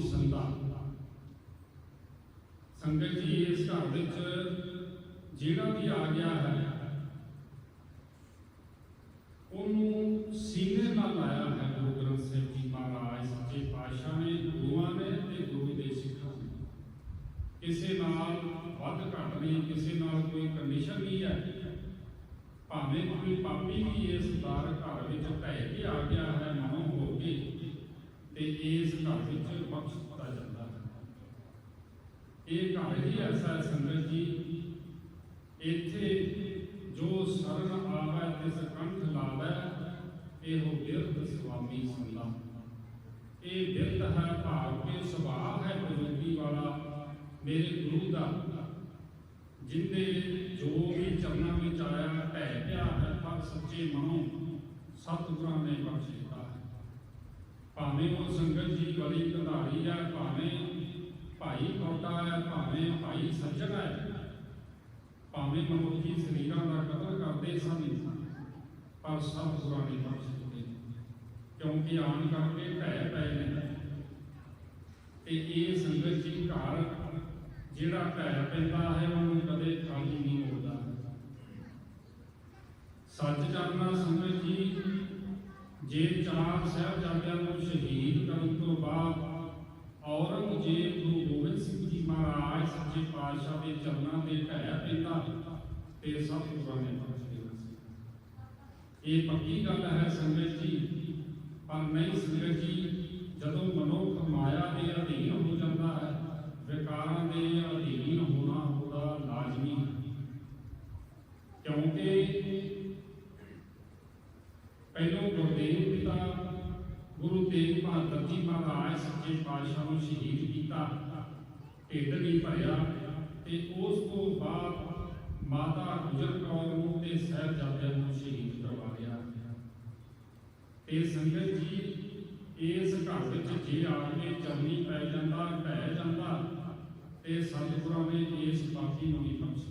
ਸੁਆਮੀ ਸੰਤਾ ਸੰਗਤ ਜੀ, ਇਸ ਘਰ ਵਿੱਚ ਜਿਹੜਾ ਵੀ ਆ ਗਿਆ ਹੈ, ਉਹਨੂੰ ਸੀਨੇ ਨਾਲ ਲਾਇਆ ਹੈ ਗੁਰੂ ਗ੍ਰੰਥ ਸਾਹਿਬ ਜੀ ਮਹਾਰਾਜ, ਸੱਚੇ ਪਾਤਸ਼ਾਹ ਨੇ, ਗੁਰੂਆਂ ਨੇ ਤੇ ਗੁਰੂ ਦੇ ਸਿੱਖਾਂ ਨੇ। ਕਿਸੇ ਨਾਲ ਵੱਧ ਘੱਟ ਨਹੀਂ, ਕਿਸੇ ਨਾਲ ਕੋਈ ਕੰਡੀਸ਼ਨ ਨਹੀਂ ਹੈ। ਭਾਵੇਂ ਕੋਈ ਪਾਪੀ ਵੀ ਇਸ ਦਰ ਘਰ ਵਿੱਚ ਢਹਿ ਕੇ ਆ ਤੇ ਇਸ ਘਰ ਵਿੱਚ ਬਖਸ਼ ਦਿੱਤਾ ਜਾਂਦਾ ਹੈ। ਇਹ ਘਰ ਹੀ ਐਸਾ ਸੰਗਤ ਜੀ, ਇੱਥੇ ਜੋ ਸ਼ਰਨ ਆਵੇ ਤਿਸ ਕੰਠ ਲਾਵੇ, ਇਹੋ ਬਿਰਧ ਸੁਆਮੀ ਸੰਦਾ ਇਹ ਬਿਰਧ ਹੈ ਭਾਵ ਕੇ ਸੁਭਾਅ ਹੈ ਬਜ਼ੁਰਗੀ ਵਾਲਾ, ਮੇਰੇ ਗੁਰੂ ਦਾ ਜਿੰਦੇ ਜੋ ਵੀ ਚਰਨਾਂ ਵਿੱਚ ਆਇਆ ਭੈ ਪਿਆ ਹੈ, ਪਰ ਸੱਚੇ ਮਨੋਂ ਸਤਿਗੁਰਾਂ ਨੇ ਬਖਸ਼। ਭਾਵੇਂ ਉਹ ਸੰਗਤ ਜੀ ਬੜੀ ਕੰਧਾਰੀ ਹੈ ਭਾਵੇਂ ਭਾਈ ਕੋਟਾ ਹੈ ਭਾਵੇਂ ਭਾਈ ਸੱਜਣ ਹੈ ਭਾਵੇਂ ਮਨੁੱਖੀ ਸਰੀਰਾਂ ਦਾ ਕਤਲ ਕਰਦੇ ਸਨ, ਪਰ ਸਭ ਗੁਰਾਨੀ ਬਖਸ਼ ਦਿੱਤੇ ਕਿਉਂਕਿ ਆਣ ਕਰਕੇ ਢਹਿ ਪਏ ਨੇ। ਤੇ ਇਹ ਸੰਗਤ ਜੀ ਘਰ, ਜਿਹੜਾ ਢਹਿ ਪੈਂਦਾ ਹੈ, ਉਹਨੂੰ ਕਦੇ ਖਾਲੀ ਨਹੀਂ ਹੁੰਦਾ ਸੱਚ ਕਰਨਾ ਸੰਗਤ ਜੇ ਚਾਰ ਸਾਹਿਬਜ਼ਾਦਿਆਂ ਨੂੰ ਸ਼ਹੀਦ ਕਰਨ ਤੋਂ ਬਾਅਦ ਔਰੰਗਜ਼ੇਬ ਗੁਰੂ ਗੋਬਿੰਦ ਸਿੰਘ ਜੀ ਮਹਾਰਾਜ ਸੱਚੇ ਪਾਤਸ਼ਾਹ ਦੇ ਚਰਨਾਂ ਦੇ ਢਹਿ ਪੈਂਦਾ ਤੇ ਸਭ ਪੁਰਾਣੇ ਨੇ ਦੇਣਾ ਸੀ। ਇਹ ਪੱਕੀ ਗੱਲ ਹੈ ਸੰਗਤ ਜੀ, ਪਰ ਨਹੀਂ ਸੰਗਤ ਜੀ, ਜਦੋਂ ਮਨੁੱਖ ਮਾਇਆ ਦੇ ਅਧੀਨ ਹੋ ਜਾਂਦਾ ਹੈ, ਵਿਕਾਰਾਂ ਦੇ ਅਧੀਨ ਹੋਣਾ ਉਹਦਾ ਲਾਜ਼ਮੀ ਹੈ ਕਿਉਂਕਿ ਪਹਿਲੋਂ ਗੁਰਦੇਵ ਪਿਤਾ ਗੁਰੂ ਤੇਗ ਬਹਾਦਰ ਜੀ ਮਹਾਰਾਜ ਸੱਚੇ ਪਾਤਸ਼ਾਹ ਨੂੰ ਸ਼ਹੀਦ ਕੀਤਾ ਢਿੱਡ ਨਹੀਂ ਭਰਿਆ ਤੇ ਉਸ ਤੋਂ ਬਾਅਦ ਮਾਤਾ ਗੁਜਰ ਕੌਰ ਨੂੰ ਤੇ ਸਾਹਿਬਜ਼ਾਦਿਆਂ ਨੂੰ ਸ਼ਹੀਦ ਕਰਵਾ ਲਿਆ। ਤੇ ਸੰਗਤ ਜੀ, ਇਸ ਘਰ ਵਿੱਚ ਜੇ ਆ ਚਰਨੀ ਪੈ ਜਾਂਦਾ ਢਹਿ ਜਾਂਦਾ, ਤੇ ਸਤਿਗੁਰਾਂ ਨੇ ਇਸ ਪਾਪੀ ਨੂੰ ਨਹੀਂ ਬਖਸ਼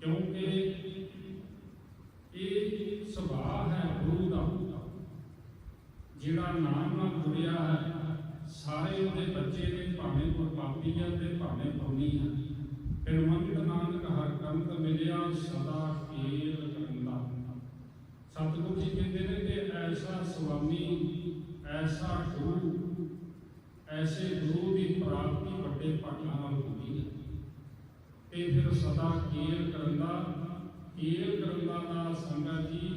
ਕਿਉਂਕਿ ਇਹ ਸੁਭਾਅ ਹੈ ਗੁਰੂ ਦਾ, ਜਿਹੜਾ ਨਾਮ ਨਾਲ ਜੁੜਿਆ ਹੈ ਸਾਰੇ ਉਹਦੇ ਬੱਚੇ ਨੇ ਭਾਵੇਂ ਕੋਈ ਪਾਪੀ ਹੈ ਤੇ ਭਾਵੇਂ ਪੁੰਨੀ ਹੈ ਫਿਰ ਮੰਗਤ ਨਾਨਕ ਹਰ ਕੰਤ ਮਿਲਿਆ, ਸਦਾ ਕੇਲ ਕਰੰਦਾ ਸਤਿਗੁਰੂ ਜੀ ਕਹਿੰਦੇ ਨੇ ਕਿ ਐਸਾ ਸੁਆਮੀ, ਐਸਾ ਗੁਰੂ, ਐਸੇ ਗੁਰੂ ਦੀ ਪ੍ਰਾਪਤੀ ਵੱਡੇ ਭਾਗਾਂ ਨਾਲ ਹੁੰਦੀ ਹੈ। ਤੇ ਫਿਰ ਸਦਾ ਕੇਲ ਕਰੰਦਾ ਕੇਲ ਕਰੰਦਾ ਦਾ ਸੰਗਤ ਜੀ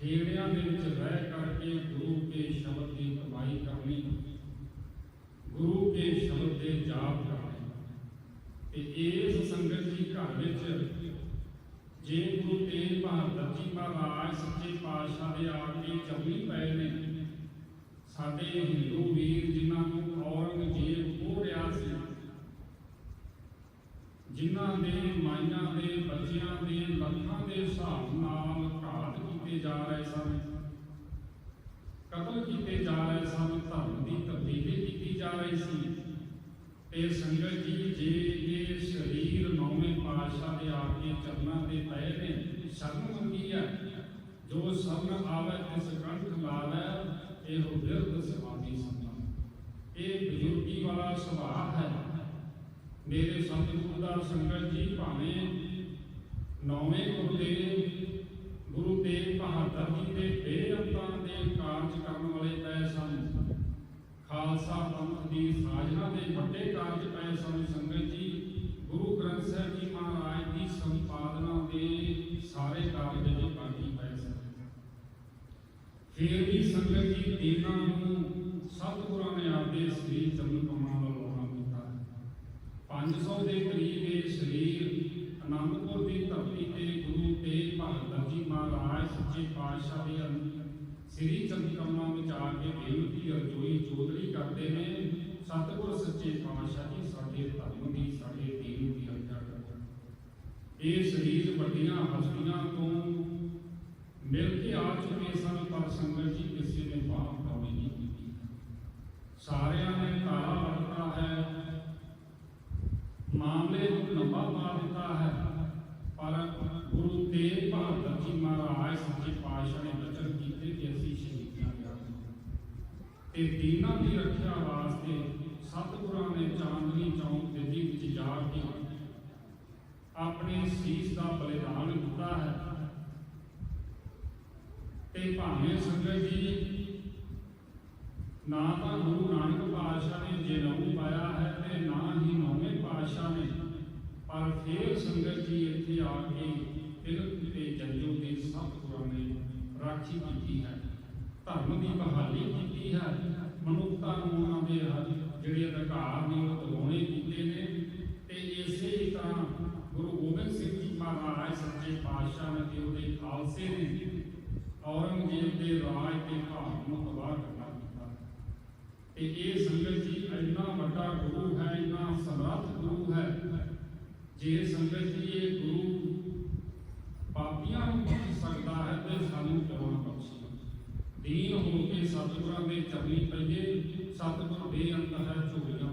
ਖੇੜਿਆਂ ਦੇ ਵਿੱਚ ਰਹਿ ਕਰਕੇ ਗੁਰੂ ਕੇ ਸ਼ਬਦ ਦੀ ਕਮਾਈ ਕਰਨੀ ਗੁਰੂ ਕੇ ਸ਼ਬਦ ਦੇ ਜਾਪ ਕਰਨੇ ਤੇ ਇਸ ਸੰਗਤ ਜੀ ਘਰ ਵਿੱਚ ਜੇ ਗੁਰੂ ਤੇਗ ਬਹਾਦਰ ਜੀ ਮਹਾਰਾਜ ਸੱਚੇ ਪਾਤਸ਼ਾਹ ਦੇ ਆ ਕੇ ਚੱਲੀ ਪਏ ਨੇ। ਸਾਡੇ ਹਿੰਦੂ ਵੀਰ ਜਿਨ੍ਹਾਂ ਨੂੰ ਔਰੰਗਜ਼ੇਬ ਹੋ ਰਿਹਾ ਸੀ, ਜਿਨ੍ਹਾਂ ਦੇ ਮਾਈਆਂ ਦੇ, ਬੱਚਿਆਂ ਦੇ ਲੱਖਾਂ ਦੇ ਹਿਸਾਬ ਨਾਲ ਘਾਤ ਕੀਤੇ ਜਾ ਰਹੇ ਸਨ। ਕਤਲ ਕੀਤੇ ਜਾ ਰਹੇ ਸਨ, ਧਰਮ ਦੀ ਤਬਦੀਲੀ ਕੀਤੀ ਜਾ ਰਹੀ ਸੀ। ਤੇ ਸੰਗਤ ਜੀ, ਜੇ ਇਹ ਸਰੀਰ ਨੌਵੇਂ ਪਾਤਸ਼ਾਹ ਦੇ ਆ ਕੇ ਚਰਨਾਂ ਦੇ ਪਏ ਨੇ ਸ਼ਰਨ ਮੰਗੀ ਹੈ। ਜੋ ਸਰਨ ਆਵੇ, ਤਿਸ ਕੰਠ ਲਾਵੇ ਇਹੋ ਬਿਰਧ ਸਮਾਧੀ ਸੰਤਾ ਇਹ ਬਜ਼ੁਰਗੀ ਵਾਲਾ ਸੁਭਾਅ ਹੈ। ਮੇਰੇ ਸਤਿਗੁਰੂ ਦਾ ਸੰਗਤ ਜੀ ਭਾਵੇਂ ਨੌਵੇਂ ਗੁਰੂ ਦੇ, ਗੁਰੂ ਤੇਗ ਬਹਾਦਰ ਜੀ ਦੇ ਬੇਅੰਤਾਂ ਦੇ ਕਾਰਜ ਕਰਨ ਵਾਲੇ ਪਏ ਸਨ। ਖਾਲਸਾ ਪੰਥ ਦੀ ਸਾਜਨਾ ਦੇ ਵੱਡੇ ਕਾਰਜ ਪਏ ਸਨ। ਸੰਗਤ ਜੀ, ਗੁਰੂ ਗ੍ਰੰਥ ਸਾਹਿਬ ਜੀ ਮਹਾਰਾਜ ਦੀ ਸੰਪਾਦਨਾ ਦੇ ਸਾਰੇ ਕਾਰਜ ਜੋ ਬਾਕੀ ਪਏ ਸਨ ਫਿਰ ਵੀ ਸੰਗਤ ਜੀ, ਇਹਨਾਂ ਨੂੰ ਸਤਿਗੁਰਾਂ ਨੇ ਆਪਦੇ ਸਰੀਰ ਚੰਨ ਕਮਾਂ ਵੱਲ ਕੀਤਾ। 500 ਦੇ ਕਰੀਬ ਇਹ ਸਰੀਰ ਅਨੰਦਪੁਰ ਦੀ ਧਰਤੀ ਤੇ ਗੁਰੂ ਤੇਗ ਬਹਾਦਰ ਜੀ ਮਹਾਰਾਜ, ਸੱਚੇ ਪਾਤਸ਼ਾਹ ਦੇ ਸ੍ਰੀ ਚੰਦਕਮਾ ਵਿੱਚ ਆ ਕੇ ਬੇਨਤੀ ਅਰਜ਼ੋਈ ਚੋਦੜੀ ਕਰਦੇ ਨੇ, ਸਤਿਗੁਰ ਸੱਚੇ ਪਾਤਸ਼ਾਹ ਜੀ, ਸਾਡੇ ਧਰਮ ਦੀ, ਸਾਡੇ ਦੀਨ ਦੀ ਰੱਖਿਆ ਕਰੋ। ਇਹ ਸਰੀਰ ਵੱਡੀਆਂ ਹਸਤੀਆਂ ਤੋਂ ਮਿਲ ਕੇ ਆ ਚੁੱਕੇ ਸਨ ਪਰ ਸੰਗਤ ਜੀ ਕਿਸੇ ਨੇ ਬਾਹ ਪਾਉਣੀ ਨਹੀਂ ਕੀਤੀ ਸਾਰਿਆਂ ਨੇ ਤਾਲਾ ਵਰਤਾ ਹੈ ਮਾਮਲੇ ਨੂੰ ਲੰਬਾ ਪਾ ਦਿੱਤਾ ਹੈ ਪਰ ਗੁਰੂ ਤੇਗ ਬਹਾਦਰ ਜੀ ਮਹਾਰਾਜ ਸੱਚੇ ਪਾਤਸ਼ਾਹ ਨੇ ਬਚਨ ਕੀਤੇ ਕਿ ਅਸੀਂ ਸ਼ਹੀਦੀਆਂ ਕਰਾਂਗੇ ਤੇ ਦੀਨਾਂ ਦੀ ਰੱਖਿਆ ਵਾਸਤੇ ਸਤਿਗੁਰਾਂ ਨੇ ਚਾਂਦਨੀ ਚੌਂਕ ਦਿੱਲੀ ਵਿੱਚ ਜਾ ਕੇ ਆਪਣੇ ਸੀਸ ਦਾ ਬਲੀਦਾਨ ਦਿੱਤਾ ਹੈ ਤੇ ਭਾਵੇਂ ਸੰਗਤ ਜੀ ਨਾ ਤਾਂ ਗੁਰੂ ਨਾਨਕ ਪਾਤਸ਼ਾਹ ਨੇ ਜਨਮ ਪਾਇਆ ਹੈ ਤੇ ਨਾ ਹੀ ਨੌਵੇਂ ਪਾਤਸ਼ਾਹ ਨੇ, ਪਰ ਫਿਰ ਸੰਗਤ ਜੀ ਇੱਥੇ ਆ ਕੇ ਤਿਲਕ ਤੇ ਜੰਜੋ ਦੀ ਸਤਿਗੁਰਾਂ ਨੇ ਰਾਖੀ ਕੀਤੀ ਹੈ, ਧਰਮ ਦੀ ਬਹਾਲੀ ਕੀਤੀ ਹੈ, ਮਨੁੱਖਤਾ ਨੂੰ ਉਹਨਾਂ ਦੇ ਜਿਹੜੇ ਅਧਿਕਾਰ ਨੇ ਉਹ ਦਵਾਉਣੇ ਕੀਤੇ ਨੇ ਤੇ ਇਸੇ ਤਰ੍ਹਾਂ ਗੁਰੂ ਗੋਬਿੰਦ ਸਿੰਘ ਜੀ ਮਹਾਰਾਜ ਸੱਚੇ ਪਾਤਸ਼ਾਹ ਨੇ ਤੇ ਉਹਦੇ ਖਾਲਸੇ ਨੇ ਦੇ ਰਾਜ ਤੇ ਭਾਰਤ ਨੂੰ ਤਬਾਹ ਕਰਨਾ ਕੀਤਾ ਤੇ ਇਹ ਸੰਗਤ ਜੀ ਇੰਨਾ ਵੱਡਾ ਗੁਰੂ ਹੈ ਇੰਨਾ ਸਮਰੱਥ ਗੁਰੂ ਹੈ ਜੇ ਸੰਗਤ ਜੀ ਇਹ ਗੁਰੂ ਪਾਪੀਆਂ ਨੂੰ ਬਖਸ਼ ਸਕਦਾ ਹੈ ਤੇ ਸਾਨੂੰ ਕਿਉਂ ਬਖਸ਼ੇ ਦੀਨ ਹੋ ਕੇ ਸਤਿਗੁਰਾਂ ਦੇ ਚਰਨੀ ਪਈਏ ਸਤਿਗੁਰ ਬੇਅੰਤ ਹੈ ਝੋਲੀਆਂ